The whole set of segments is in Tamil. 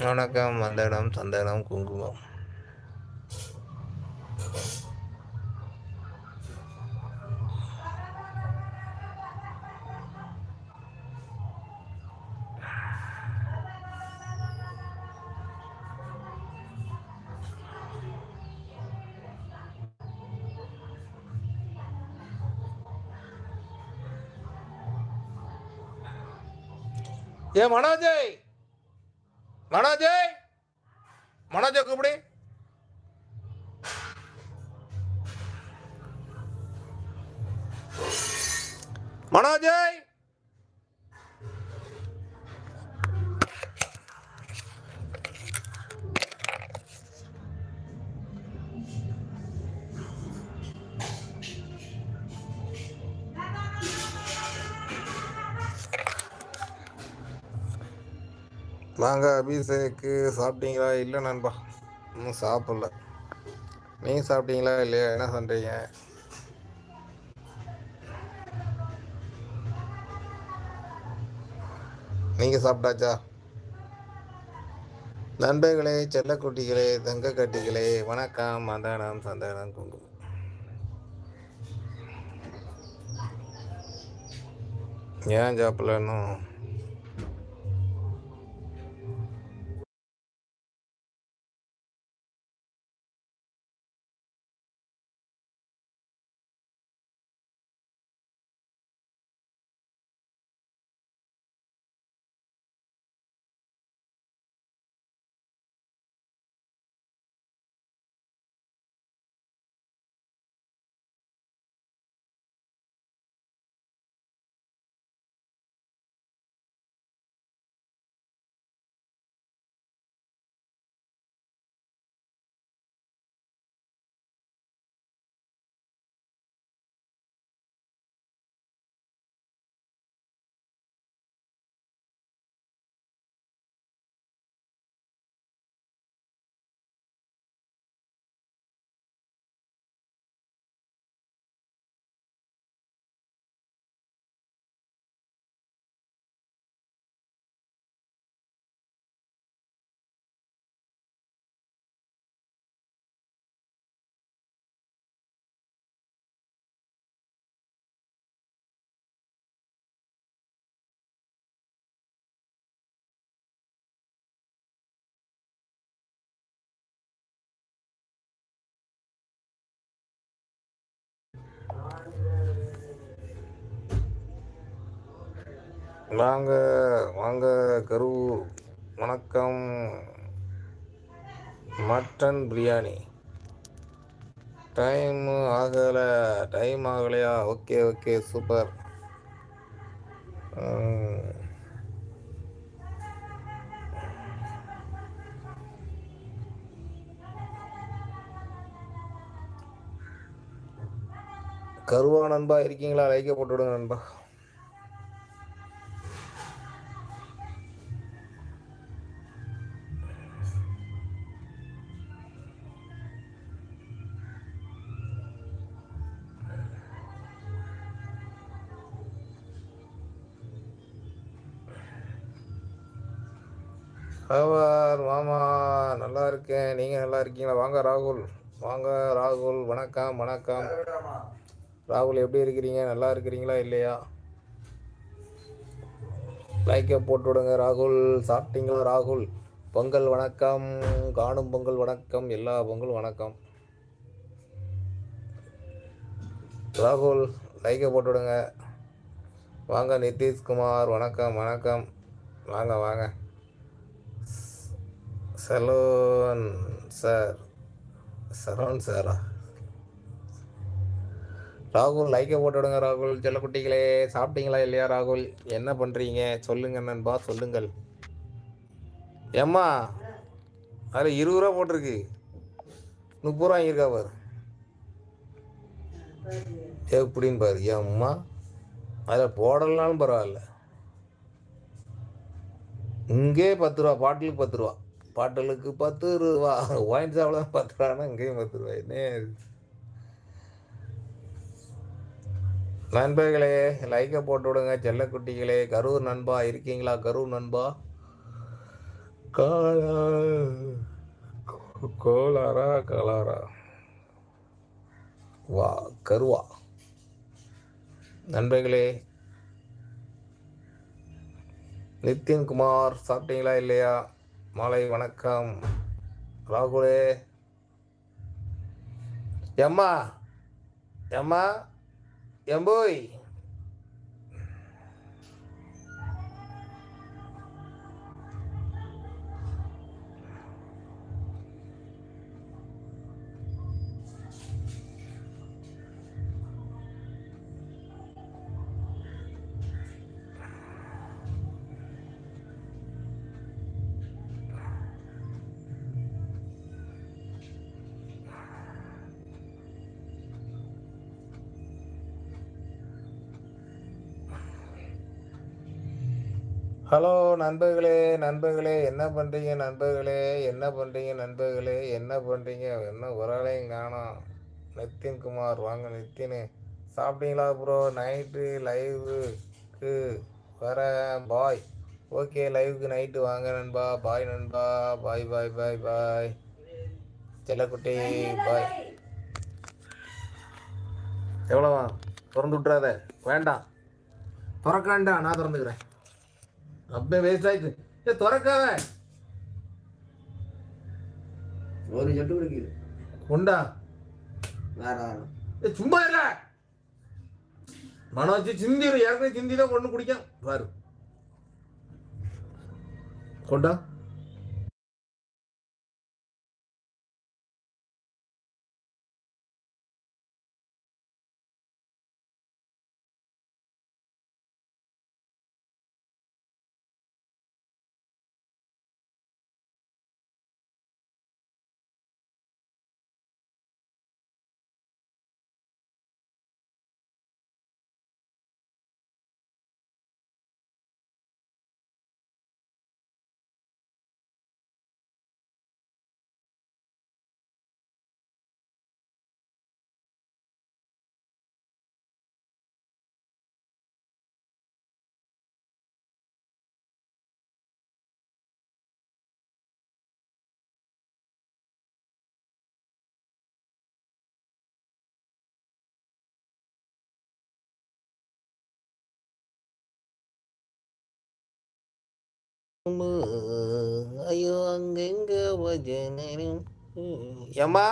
வணக்கம் வந்தடம் சந்தனம் குங்குமம். ஏ மனோஜய் மனோஜய் மனோஜை கூப்பிடு மனோஜய் வாங்க அபிஷேக்கு சாப்பிட்டீங்களா? இல்லை நண்பா. இன்னும் சாப்பிடல. நீங்கள் சாப்பிட்டீங்களா? இல்லையா? என்ன பண்ணுறீங்க நீங்கள் சாப்பிட்டாச்சா? நண்பர்களே செல்லக்குட்டிகளே தங்க கட்டிகளே வணக்கம். மந்தானம் சந்தானம் குங்குமம். ஏன் சாப்பிடல நாங்கள் வாங்க வாங்க வணக்கம். மட்டன் பிரியாணி. டைம் ஆகலை டைம் ஆகலையா? ஓகே ஓகே சூப்பர் கருவா நண்பா இருக்கீங்களா? லைக்கை போட்டு விடுங்க நண்பா. ஹவர் மாமா நல்லா இருக்கேன். நீங்கள் நல்லா இருக்கீங்களா? வாங்க ராகுல். வாங்க ராகுல். வணக்கம் வணக்கம். ராகுல் எப்படி இருக்கிறீங்க? நல்லா இருக்கிறீங்களா? இல்லையா? லைக்கை போட்டு விடுங்க ராகுல். சாப்பிட்டீங்களா ராகுல்? பொங்கல் வணக்கம். காணும் பொங்கல் வணக்கம். எல்லா பொங்கல் வணக்கம். ராகுல் லைக்கை போட்டு விடுங்க. வாங்க நிதிஷ்குமார். வணக்கம் வணக்கம். வாங்க வாங்க. சலோன் சார் சரோன் சாரா ராகுல் லைக்கை போட்டு விடுங்க ராகுல் செல்லக்குட்டிகளே சாப்பிட்டீங்களா இல்லையா ராகுல்? என்ன பண்ணுறீங்க சொல்லுங்க நண்பா சொல்லுங்கள். ஏம்மா அதில் இருபது ரூபா போட்டிருக்கு. முப்பது ரூபா வாங்கியிருக்கா பாரு. எப்படின்னு பாரு. ஏம்மா அதில் போடலனாலும் பரவாயில்ல. இங்கே பத்து ரூபா பாட்டிலுக்கு பத்து ரூபா. பாட்டலுக்கு பத்து ரூபா ஒயின் சாப்பிட பத்து ரூபான்னா இங்கேயும் பத்து ரூபா என்ன நண்பர்களே லைக்கை போட்டு விடுங்க. செல்லக்குட்டிகளே கரூர் நண்பா இருக்கீங்களா கரூர் நண்பா? காலா கோலாரா கலாரா? வா கருவா. நண்பர்களே நித்தின்குமார் சாப்பிட்டீங்களா இல்லையா? மாலை வணக்கம். ராகுலே. எம்மா. எம்மா. எம்போய். ஹலோ நண்பர்களே நண்பர்களே என்ன பண்ணுறீங்க நண்பர்களே என்ன பண்ணுறீங்க நண்பர்களே என்ன பண்ணுறீங்க என்ன ஒரு ஆளையும் காணோம் நித்தின்குமார் வாங்க நித்தின். சாப்பிட்டீங்களா ப்ரோ நைட்டு லைவுக்கு வர பாய் ஓகே லைவுக்கு நைட்டு வாங்க நண்பா. பாய் நண்பா. பாய் பாய் பாய் பாய் செல்லக்குட்டி பாய் எவ்வளோவா? திறந்து விட்றாத வேண்டாம். திறக்க வேண்டாம் நான் திறந்துக்கிறேன். அப்படியே வேஸ்ட் ஆயிடுச்சு ஏ திறக்காத. ஒரு சொட்டு குடிக்குது உண்டா? வேற ஏ சும்மா இல்ல மனம் வச்சு சிந்திடும் ஏற்கனவே சிந்தி தான் கொண்டு குடிக்கும் பாரு. கொண்டா. ஐயோ அங்கெங்க பஜனரும் ஏம்மா?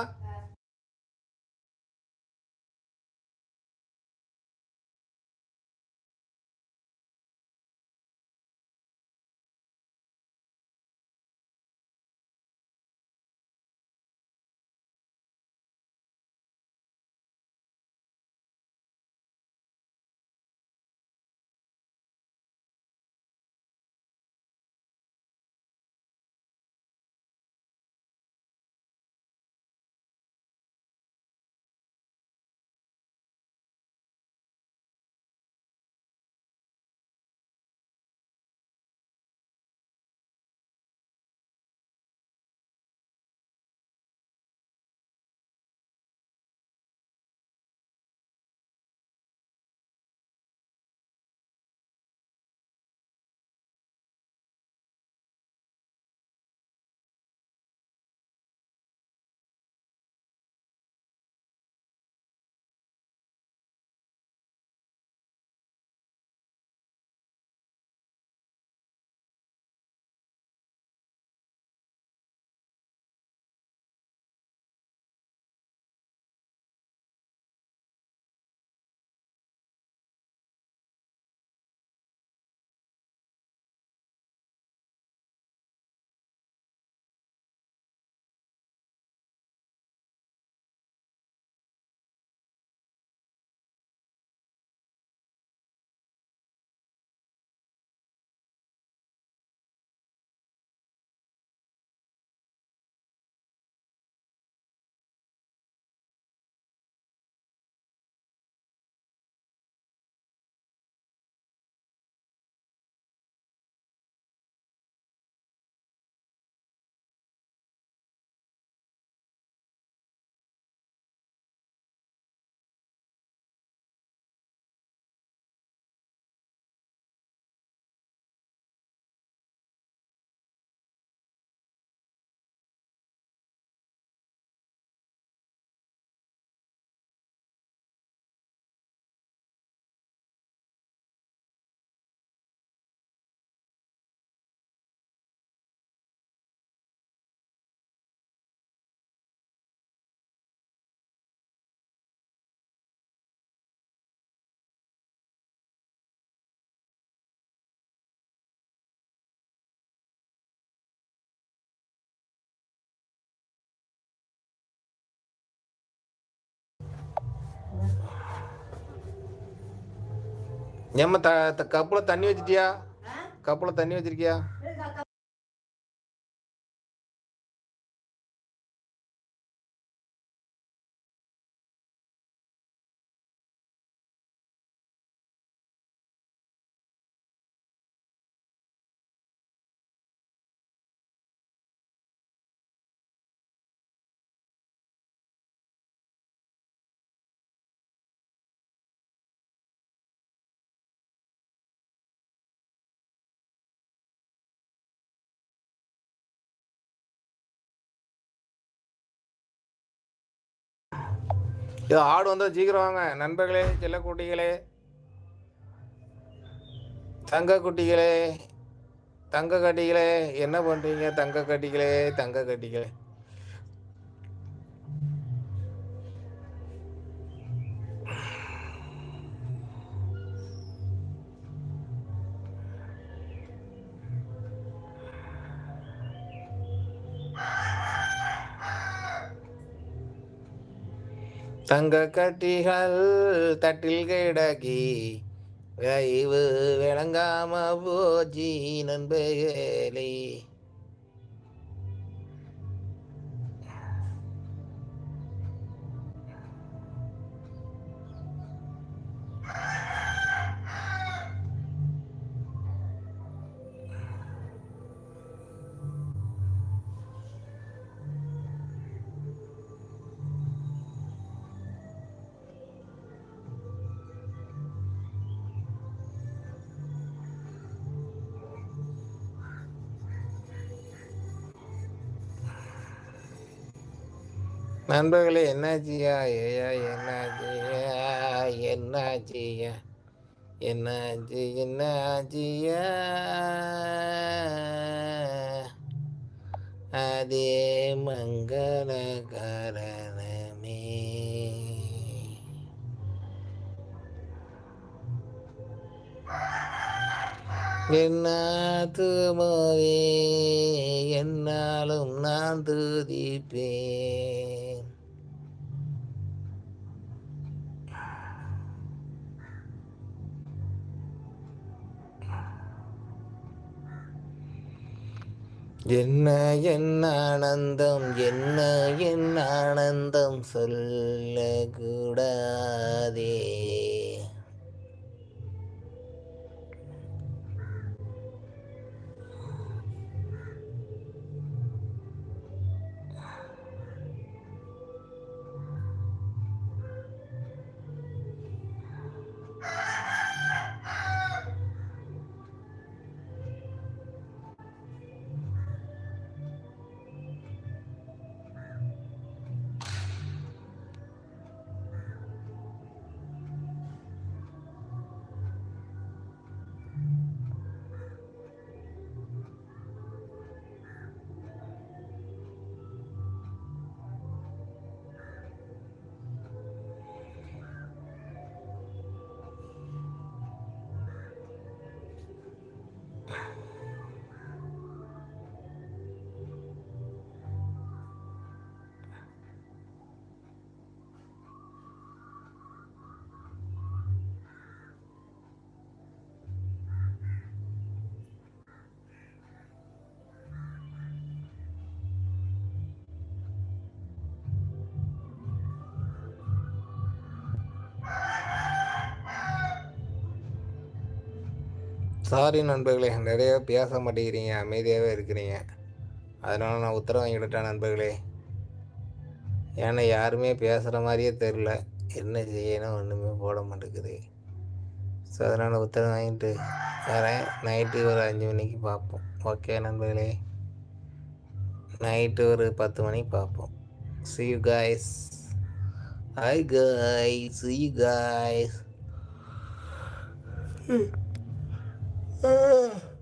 ஏம்மா த த- கப்புல தண்ணி வச்சிட்டியா? கப்புல தண்ணி வச்சிருக்கியா? இது ஆடு வந்தால் சீக்கிரம் வாங்க. நண்பர்களே செல்லக்குட்டிகளே தங்க குட்டிகளே. தங்க கட்டிகளே. என்ன பண்ணுறீங்க தங்க கட்டிகளே தங்க கட்டிகளே. தங்க கட்டிகள் தட்டில் கிடக்கி வைவு விளங்காம போஜி நண்பர்களே நண்பர்களே என்னாச்சியா? ஏயா என்னாச்சியா என்னாச்சியா? என்னாச்சு என்னாச்சியா? அதே மங்கள காரணமே என்னாத்துமவே என்னாலும் நான் துதிப்பேன். என்ன என்ன ஆனந்தம் என்ன என்ன ஆனந்தம்? சொல்லக்கூடாதே சாரி நண்பர்களே நிறைய பேச மாட்டேங்கிறீங்க அமைதியாகவே இருக்கிறீங்க. அதனால் நான் உத்தரவு வாங்கிவிட்டேன் நண்பர்களே. ஏன்னா யாருமே பேசுகிற மாதிரியே தெரில என்ன செய்யணும் ஒன்றுமே போட மாட்டேங்குது. ஸோ அதனால் உத்தரவு வாங்கிட்டு வரேன். நைட்டு ஒரு அஞ்சு மணிக்கு பார்ப்போம். ஓகே நண்பர்களே. நைட்டு ஒரு பத்து மணிக்கு பார்ப்போம். See you guys hi guy see you guys ம், 嗯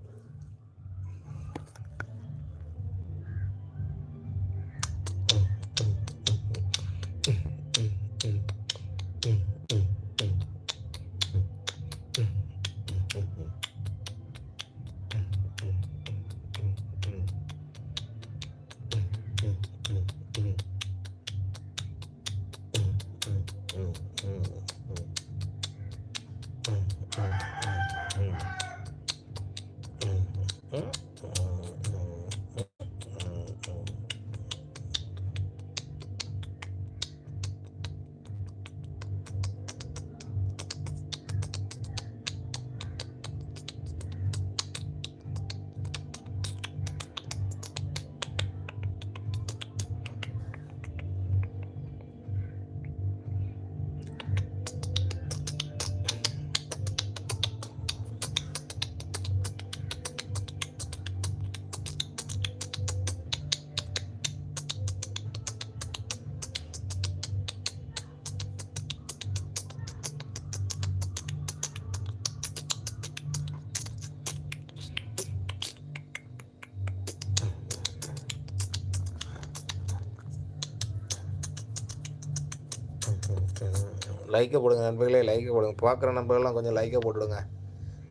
லைக்கை போடுங்க நண்பர்களே லைக்கை போடுங்க. பார்க்குற நண்பர்கள்லாம் கொஞ்சம் லைக்கை போட்டுவிடுங்க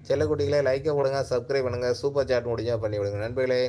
செல்லக்குட்டிகளே லைக்கை போடுங்க சப்ஸ்கிரைப் பண்ணுங்கள் சூப்பர் சாட் முடிஞ்சால் பண்ணி விடுங்க நண்பர்களே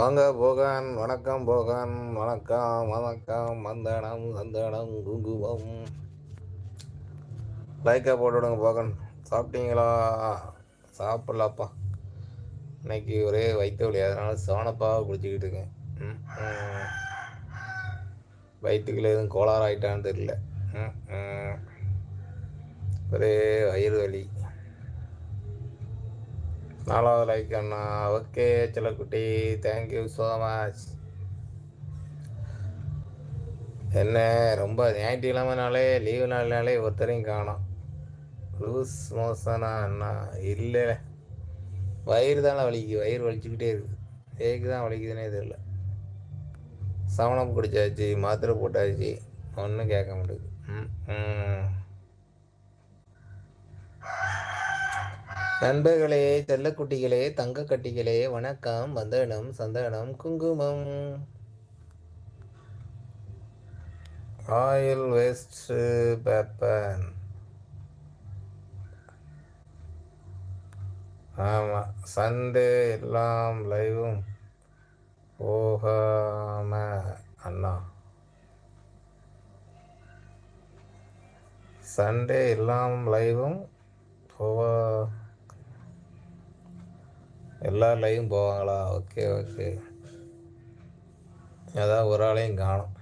வாங்க போகான் வணக்கம் போகான் வணக்கம் வணக்கம் மந்தனம் சந்தனம் குங்குமம். லைக்காக போட்டு விடுங்க போகன். சாப்பிட்டீங்களா? சாப்பிட்லாப்பா இன்னைக்கு ஒரே வயிற்று வலி அதனால சோனப்பாக குடிச்சிக்கிட்டு இருக்கேன். வயிற்றுக்குள்ள எதுவும் கோளாறு ஆயிட்டான்னு தெரியல. ஒரே வயிறு வலி. நாலாவது லைக் அண்ணா. ஓகே செல்லக்குட்டி. தேங்க்யூ ஸோ மச் என்ன ரொம்ப ஞாயிற்றுக்கிழமைனாலே லீவு நாள்னாலே ஒருத்தரையும் காணும். லூஸ் மோசனா அண்ணா? இல்லை. வயிறு தானே வலிக்கு வயிறு வலிச்சுக்கிட்டே இருக்குது. ஏக்கு தான் வலிக்குதுன்னே தெரியல. சவனம் குடிச்சாச்சு மாத்திரை போட்டாச்சு. ஒன்றும் கேட்க மாட்டேங்குது. ம் ம். நண்பர்களே செல்லக்குட்டிகளே தங்க கட்டிகளே வணக்கம் வந்தனம் சந்தனம் குங்குமம். ஆயில் வேஸ்ட் பேப்பன் ஆமாம் சண்டே எல்லாம் லைவும் போகாம அண்ணா. சண்டே எல்லாம் லைவும் போவா எல்லா லைவும் போவாங்களா? Okay okay. அதான் ஒரு ஆளையும் காணும்.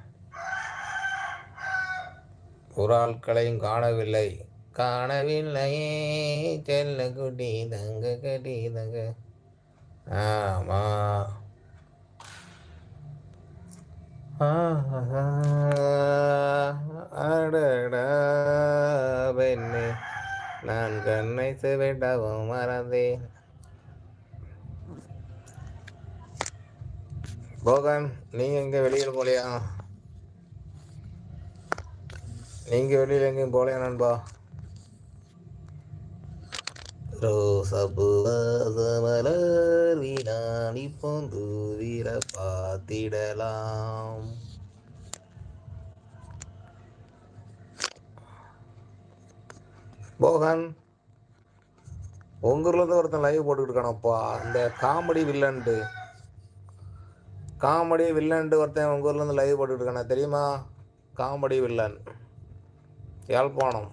ஒரு ஆட்களையும் காணவில்லை. காணவில்லையே செல்ல குட்டி தங்க கட்டி தங்க. ஆமா. அடடா பெண்ணே. நான் கண்ணை செவிடவும் மறந்தேன். போகன் நீங்கள் எங்கே வெளியில் போலையா? நீங்க வெளியில் எங்கேயும் போலையா நண்பா? ரோசப்பு வாசமலர் வீணாணி வீர பார்த்திடலாம். போகன் உங்க ஊர்ல இருந்து ஒருத்தன் லைவ் போட்டுக்கிட்டு இருக்கானப்பா. இந்த காமெடி வில்லன்ட்டு காமெடி வில்லன்ட்டு ஒருத்தன் உங்கள் ஊர்லேருந்து லைவ் போட்டுக்கிட்டு இருக்கானே தெரியுமா? Comedy villain. யாழ்ப்பாணம்.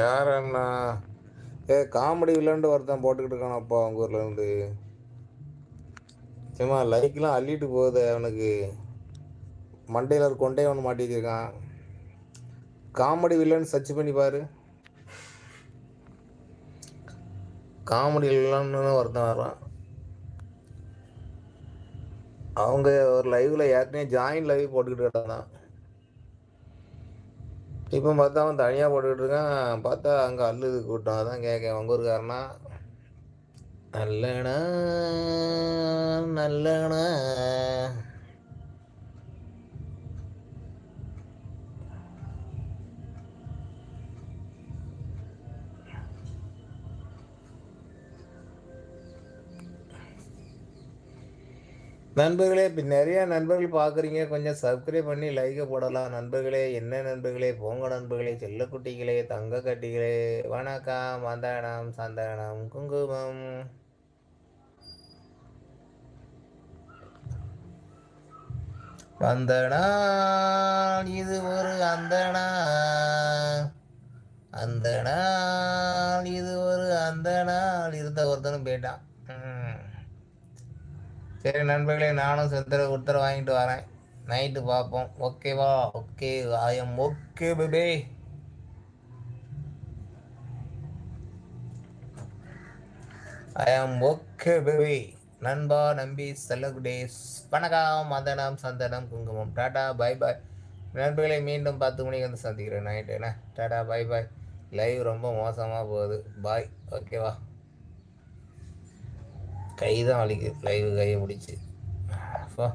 யார் அண்ணா ஏ காமெடி வில்லன்ட்டு ஒருத்தன் போட்டுக்கிட்டு இருக்கானப்பா உங்கள் ஊர்லேருந்து சும்மா லைக்லாம் அள்ளிட்டு போகுது அவனுக்கு. மண்டையில் ஒரு கொண்டே ஒன்று மாட்டி வச்சிருக்கான். காமெடி வில்லன் சர்ச் பண்ணி பாரு. காமெடி வில்லன்னு ஒருத்தன் வர்றான். அவங்க ஒரு லைவில் ஏற்கனவே ஜாயின் லைவ் போட்டுக்கிட்டு கிடந்தான் இப்போ பார்த்தா அவன் தனியாக போட்டுக்கிட்டு இருக்கான். பார்த்தா அங்கே அல்லுது கூட்டம். அதான் கேட்கேன் உங்கள் ஊருக்காரனா? நல்லண்ணா நல்லண்ணா. நண்பர்களே இப்போ நிறைய நண்பர்கள் பார்க்குறீங்க. கொஞ்சம் சப்ஸ்கிரைப் பண்ணி லைக்கை போடலாம். நண்பர்களே என்ன நண்பர்களே? போங்க நண்பர்களே செல்லக்குட்டிகளே தங்க கட்டிகளே. வணக்கம் வந்தனம் சந்தனம் குங்குமம். வந்தனா இது ஒரு அந்தனா அந்தனா அந்த நாள் இது ஒரு அந்த நாள் இருந்த ஒருத்தனும் போயிட்டான். சரி நண்பர்களே நானும் செத்துற உத்தர வாங்கிட்டு வரேன். நைட்டு பார்ப்போம். ஓகேவா okay I am okay baby I am okay baby நண்பா நம்பி செல்லகுடேஸ் வணக்கம். மதனம் சந்தனம் குங்குமம். டாடா பை பாய் நண்பர்களை மீண்டும் பத்து மணிக்கு வந்து சந்திக்கிறேன். நைட்டு என்ன? டாடா பை பாய் லைவ் ரொம்ப மோசமாக போகுது. பாய் ஓகேவா கை தான் வலிக்குது லைவ் கையை பிடிச்சி அப்பா.